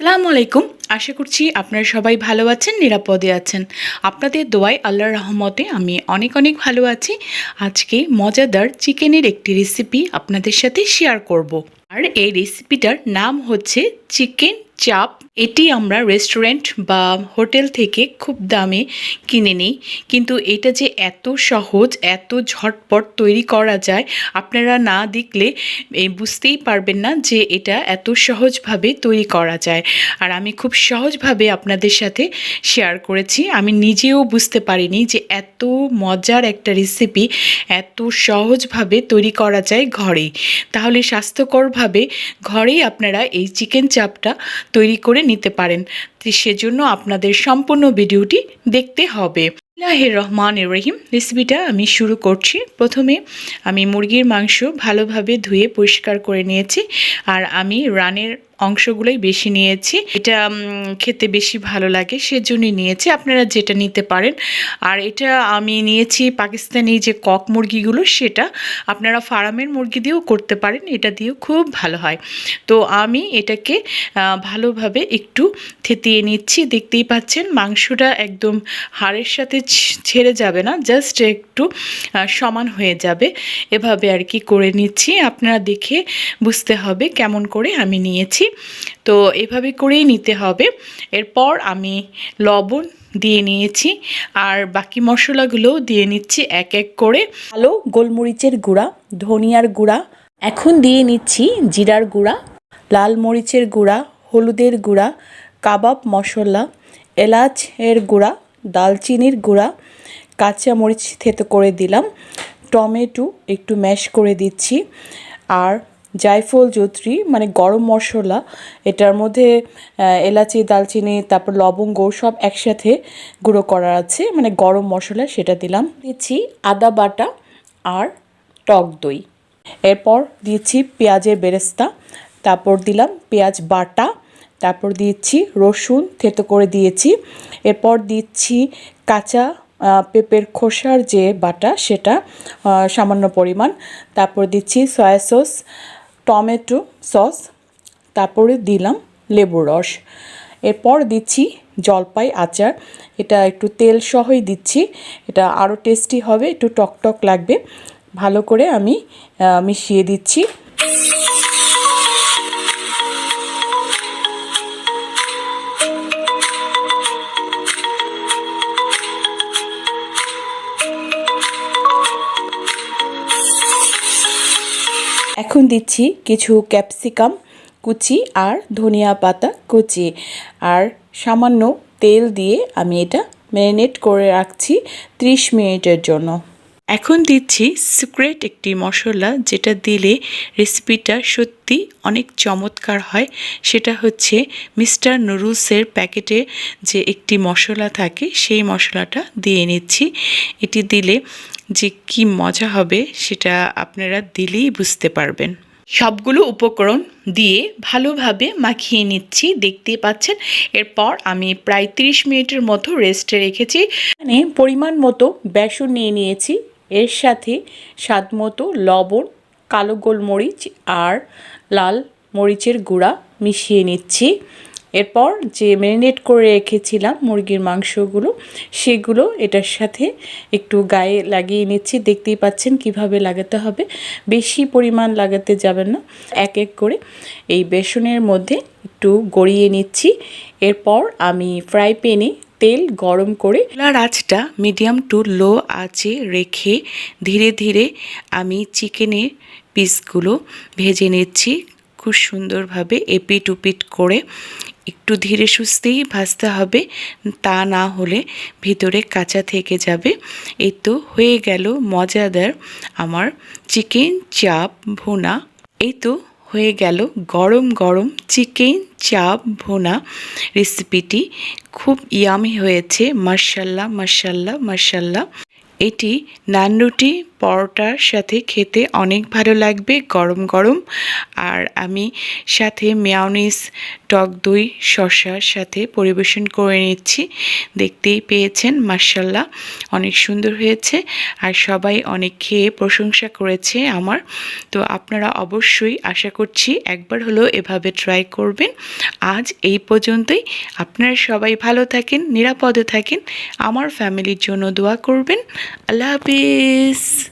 আসসালামু আলাইকুম। আশা করছি আপনারা সবাই ভালো আছেন, নিরাপদে আছেন। আপনাদের দোয়াই আল্লাহর রহমতে আমি অনেক অনেক ভালো আছি। আজকে মজাদার চিকেনের একটি রেসিপি আপনাদের সাথে শেয়ার করব। আর এই রেসিপিটার নাম হচ্ছে চিকেন চাপ। এটি আমরা রেস্টুরেন্ট বা হোটেল থেকে খুব দামে কিনে নিই। কিন্তু এটা যে এত সহজ, এত ঝটপট তৈরি করা যায়, আপনারা না দেখলে বুঝতেই পারবেন না যে এটা এত সহজভাবে তৈরি করা যায়। আর আমি খুব সহজভাবে আপনাদের সাথে শেয়ার করেছি। আমি নিজেও বুঝতে পারিনি যে এত মজার একটা রেসিপি এত সহজভাবে তৈরি করা যায় ঘরে। তাহলে স্বাস্থ্যকরভাবে ঘরেই আপনারা এই চিকেন চাপটা তৈরি করে নিতে পারেন। সেজন্য আপনাদের সম্পূর্ণ ভিডিওটি দেখতে হবে। আল্লাহির রহমান রহিম। রেসিপিটা আমি শুরু করছি। প্রথমে আমি মুরগির মাংস ভালোভাবে ধুয়ে পরিষ্কার করে নিয়েছি। আর আমি রানের অংশগুলোই বেশি নিয়েছি। এটা খেতে বেশি ভালো লাগে, সেজন্যই নিয়েছি। আপনারা যেটা নিতে পারেন। আর এটা আমি নিয়েছি পাকিস্তানি যে কক মুরগিগুলো, সেটা আপনারা ফার্মের মুরগি দিয়েও করতে পারেন। এটা দিয়েও খুব ভালো হয়। তো আমি এটাকে ভালোভাবে একটু থেতিয়ে নিচ্ছি। দেখতেই পাচ্ছেন, মাংসটা একদম হাড়ের সাথে ছেড়ে যাবে না, জাস্ট একটু সমান হয়ে যাবে। এভাবে আর কি করে নিচ্ছি। আপনারা দেখে বুঝতে হবে কেমন করে আমি নিয়েছি। তো এভাবে করেই নিতে হবে। এরপর আমি লবণ দিয়ে নিয়েছি আর বাকি মশলাগুলোও দিয়ে নিচ্ছি এক এক করে। ভালো গোলমরিচের গুঁড়া, ধনিয়ার গুঁড়া, এখন দিয়ে নিচ্ছি জিরার গুঁড়া, লাল মরিচের গুঁড়া, হলুদের গুঁড়া, কাবাব মশলা এলাচ এর গুঁড়া, দালচিনির গুঁড়া, কাঁচা মরিচ থেতো করে দিলাম। টমেটো একটু ম্যাশ করে দিচ্ছি। আর জায়ফল জত্রি মানে গরম মশলা, এটার মধ্যে এলাচি, দালচিনি, তারপর লবঙ্গ সব একসাথে গুঁড়ো করা আছে মানে গরম মশলা সেটা দিলাম। দিচ্ছি আদা বাটা আর টক দই। এরপর দিয়েছি পেঁয়াজের বেরেস্তা, তারপর দিলাম পেঁয়াজ বাটা, তারপর দিচ্ছি রসুন, থেতো করে দিয়েছি। এরপর দিচ্ছি কাঁচা পেঁপের খোসার যে বাটা, সেটা সামান্য পরিমাণ। তারপর দিচ্ছি সয়া সস টমেটো সস, তারপরে দিলাম লেবু রস। এরপর দিচ্ছি জলপাই আচার। এটা একটু তেল সহই দিচ্ছি, এটা আরও টেস্টি হবে, একটু টকটক লাগবে। ভালো করে আমি মিশিয়ে দিচ্ছি। এখন দিচ্ছি কিছু ক্যাপসিকাম কুচি আর ধনিয়া পাতা কুচি। আর সামান্য তেল দিয়ে আমি এটা ম্যারিনেট করে রাখছি ত্রিশ মিনিটের জন্য। এখন দিচ্ছি সিক্রেট একটি মশলা যেটা দিলে রেসিপিটা সত্যি অনেক চমৎকার হয়। সেটা হচ্ছে মিস্টার নুডলসের প্যাকেটে যে একটি মশলা থাকে, সেই মশলাটা দিয়ে নিচ্ছি। এটি দিলে যে কি মজা হবে সেটা আপনারা দিলেই বুঝতে পারবেন। সবগুলো উপকরণ দিয়ে ভালোভাবে মাখিয়ে নিচ্ছি, দেখতেই পাচ্ছেন। এরপর আমি প্রায় 30 মিনিটের মতো রেস্টে রেখেছি। এখানে পরিমাণ মতো বেসন নিয়ে নিয়েছি। এর সাথে স্বাদ মতো লবণ, কালো গোলমরিচ আর লাল মরিচের গুঁড়া মিশিয়ে নিচ্ছি। এরপর যে ম্যারিনেট করে রেখেছিলাম মুরগির মাংসগুলো, সেগুলো এটার সাথে একটু গায়ে লাগিয়ে নিচ্ছি। দেখতেই পাচ্ছেন কীভাবে লাগাতে হবে। বেশি পরিমাণ লাগাতে যাবেন না। এক এক করে এই বেসনের মধ্যে একটু গড়িয়ে নিচ্ছি। এরপর আমি ফ্রাই প্যানে তেল গরম করে চুলার আঁচটা মিডিয়াম টু লো আঁচে রেখে ধীরে ধীরে আমি চিকেনের পিসগুলো ভেজে নিচ্ছি। খুব সুন্দরভাবে এপিট উপিট করে একটু ধীরে সুস্থেই ভাজতে হবে, তা না হলে ভিতরে কাঁচা থেকে যাবে। এই তো হয়ে গেল মজাদার আমার চিকেন চাপ ভুনা। এই তো হয়ে গেল গরম গরম চিকেন চাপ ভোনা রেসিপিটি। খুব ইয়ামি হয়েছে মার্শাল্লাহ মার্শাল্লাহ মার্শাল্লাহ এটি নান রুটি পরোটার সাথে খেতে অনেক ভালো লাগবে, গরম গরম। আর আমি সাথে মেয়াউনিস টক দই শশার সাথে পরিবেশন করে নিচ্ছি। দেখতেই পেয়েছেন মার্শাল্লাহ অনেক সুন্দর হয়েছে। আর সবাই অনেক খেয়ে প্রশংসা করেছে আমার। তো আপনারা অবশ্যই আশা করছি একবার হলেও এভাবে ট্রাই করবেন। আজ এই পর্যন্তই। আপনারা সবাই ভালো থাকেন, নিরাপদে থাকেন। আমার ফ্যামিলির জন্য দোয়া করবেন। আল্লাহ হাফিজ।